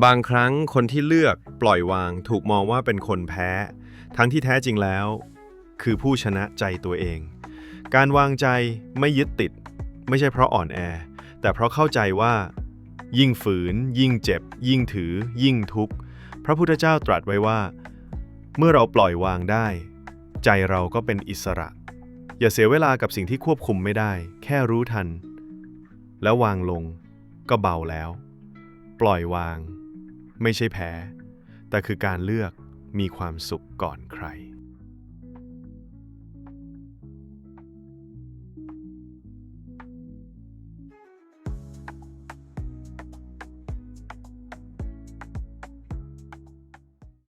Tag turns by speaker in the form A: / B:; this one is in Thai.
A: บางครั้งคนที่เลือกปล่อยวางถูกมองว่าเป็นคนแพ้ ทั้งที่แท้จริงแล้ว คือผู้ชนะใจตัวเอง การวางใจไม่ยึดติด ไม่ใช่เพราะอ่อนแอ แต่เพราะเข้าใจว่า ยิ่งฝืน ยิ่งเจ็บ ยิ่งถือ ยิ่งทุกข์ พระพุทธเจ้าตรัสไว้ว่า เมื่อเราปล่อยวางได้ ใจเราก็เป็นอิสระ อย่าเสียเวลากับสิ่งที่ควบคุมไม่ได้ แค่รู้ทัน แล้ววางลงก็เบาแล้ว ปล่อยวาง ไม่ใช่แพ้ แต่คือการเลือกมีความสุขก่อนใคร